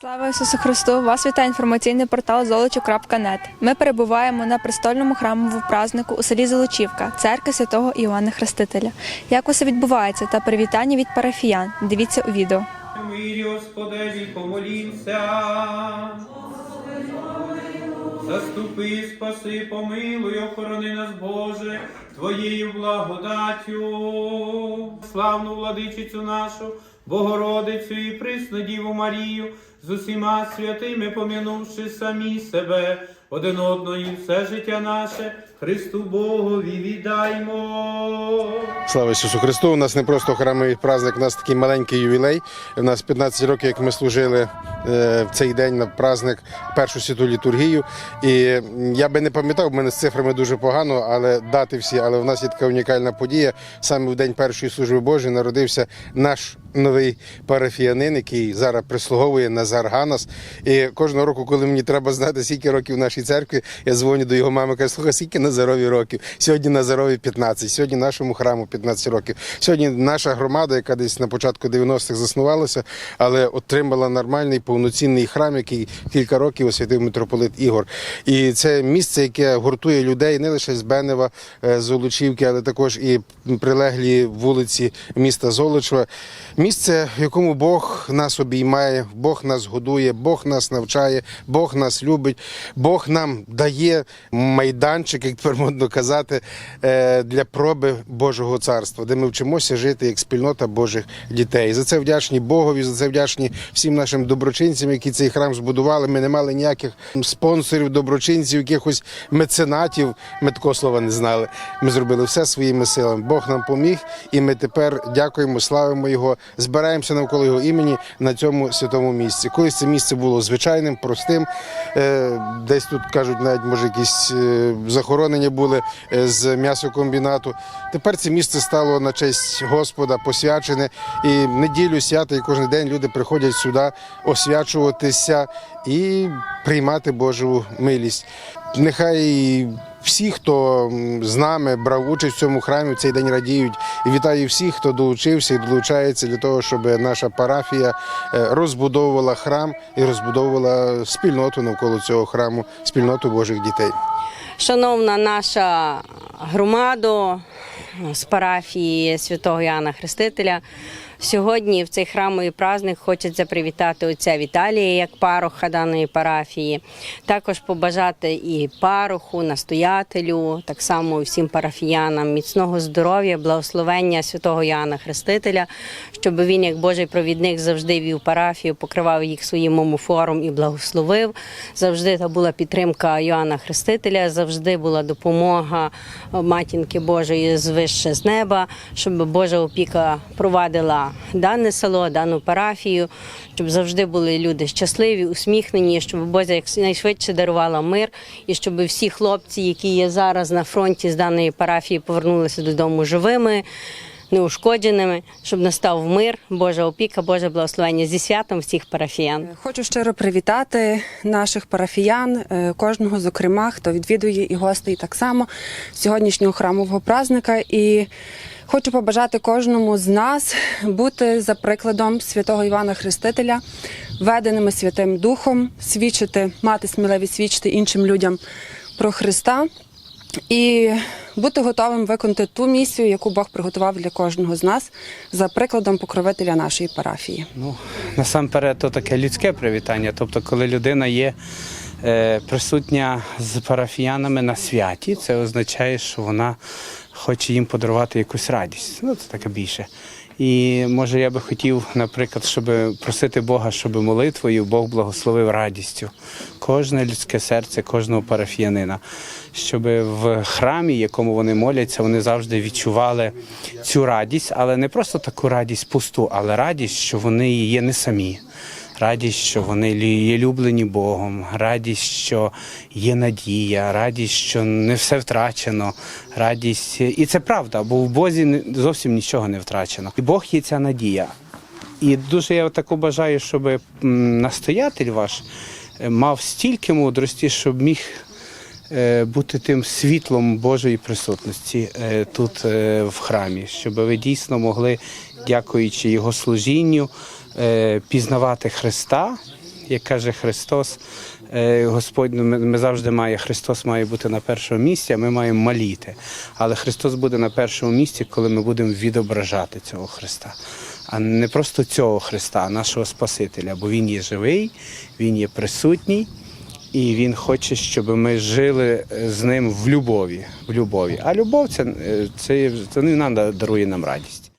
Слава Ісусу Христу! Вас вітає інформаційний портал золочу.нет. Ми перебуваємо на престольному храмовому празнику у селі Золочівка, церкви святого Іоанна Хрестителя. Як усе відбувається та привітання від парафіян? Дивіться у відео. Мирі, Господеві, помолімся. Заступи, спаси, помилуй, охорони нас, Боже, Твоєю благодаттю. Славну владичицю нашу, Богородицю і присну Діву Марію, з усіма святими помінувши самі себе, один одного і все життя наше, Христу Богові віддаймо. Слава Ісусу Христу! У нас не просто храмовий праздник, у нас такий маленький ювілей. У нас 15 років, як ми служили е, в цей день на праздник першу святу літургію. І я би не пам'ятав, в мене з цифрами дуже погано, але дати всі. Але в нас є така унікальна подія. Саме в день першої служби Божої народився наш новий парафіянин, який зараз прислуговує Назар Ганас. І кожного року, коли мені треба знати, скільки років в нашій церкві, я дзвоню до його мами, кажу, слухай, скільки Назарові років? Сьогодні Назарові 15, сьогодні нашому храму 15 років. Сьогодні наша громада, яка десь на початку 90-х заснувалася, але отримала нормальний повноцінний храм, який кілька років освятив митрополит Ігор. І це місце, яке гуртує людей не лише з Бенева, е, з Олучівки, але також і прилеглі вулиці міста Золочева. Місце, в якому Бог нас обіймає, Бог нас годує, Бог нас навчає, Бог нас любить, Бог нам дає майданчик, як тепер модно казати, е, для проби Божого царства, де ми вчимося жити як спільнота Божих дітей. За це вдячні Богові, за це вдячні всім нашим доброчинцям, які цей храм збудували. Ми не мали ніяких спонсорів, доброчинців, якихось меценатів. Ми такого слова не знали. Ми зробили все своїми силами. Бог нам поміг, і ми тепер дякуємо, славимо його, збираємося навколо його імені на цьому святому місці. Колись це місце було звичайним, простим. Е, Десь тут кажуть, навіть може якісь захоронені захоронення були е, з м'ясокомбінату. Тепер це місце стало на честь Господа посвячене. І неділю свята, і кожен день люди приходять сюди освячуватися і приймати Божу милість. Нехай всі, хто з нами брав участь в цьому храмі, в цей день радіють. І вітаю всіх, хто долучився і долучається для того, щоб наша парафія е, розбудовувала храм і розбудовувала спільноту навколо цього храму, спільноту Божих дітей. Шановна наша громада з парафії святого Яна Хрестителя. Сьогодні в цей храмовий праздник хочеться привітати отця Віталія як пароха даної парафії. Також побажати і пароху, настоятелю, так само всім парафіянам міцного здоров'я, благословення святого Яна Хрестителя, щоб він, як Божий провідник, завжди вів парафію, покривав їх своїм омофором і благословив. Завжди та була підтримка Йоанна Хрестителя, завжди була допомога матінки Божої звище з неба, щоб Божа опіка провадила дане село, дану парафію, щоб завжди були люди щасливі, усміхнені, щоб Божа якнайшвидше дарувала мир, і щоб всі хлопці, які є зараз на фронті з даної парафії, повернулися додому живими. Неушкодженими, щоб настав мир, Божа опіка, Боже благословення зі святом всіх парафіян. Хочу щиро привітати наших парафіян, е, кожного, зокрема, хто відвідує і гостей так само сьогоднішнього храмового празника. І хочу побажати кожному з нас бути за прикладом святого Івана Хрестителя, веденими Святим Духом, свідчити, мати сміливість свідчити іншим людям про Христа. І бути готовим виконати ту місію, яку Бог приготував для кожного з нас за прикладом покровителя нашої парафії. Ну, насамперед, то таке людське привітання. Тобто, коли людина є е, присутня з парафіянами на святі, це означає, що вона хоче їм подарувати якусь радість. Ну, це таке більше. І може я би хотів, наприклад, щоб просити Бога, щоб молитвою Бог благословив радістю кожне людське серце, кожного парафіянина, щоб в храмі, якому вони моляться, вони завжди відчували цю радість, але не просто таку радість пусту, але радість, що вони є не самі. Радість, що вони є люблені Богом, радість, що є надія, радість, що не все втрачено, радість. І це правда, бо в Бозі зовсім нічого не втрачено. І Бог є ця надія. І дуже я таку бажаю, щоб настоятель ваш е, мав стільки мудрості, щоб міг е, бути тим світлом Божої присутності е, тут в храмі, щоб ви дійсно могли, дякуючи його служінню, пізнавати Христа як каже Христос, е, Господь, ну, ми, завжди має, Христос має бути на першому місці, а ми маємо маліти. Але Христос буде на першому місці, коли ми будемо відображати цього Христа. А не просто цього Христа, а нашого Спасителя, бо Він є живий, Він є присутній. І він хоче, щоб ми жили е, з ним в любові. В любові. А любов це, е, це, це не нам дарує нам радість.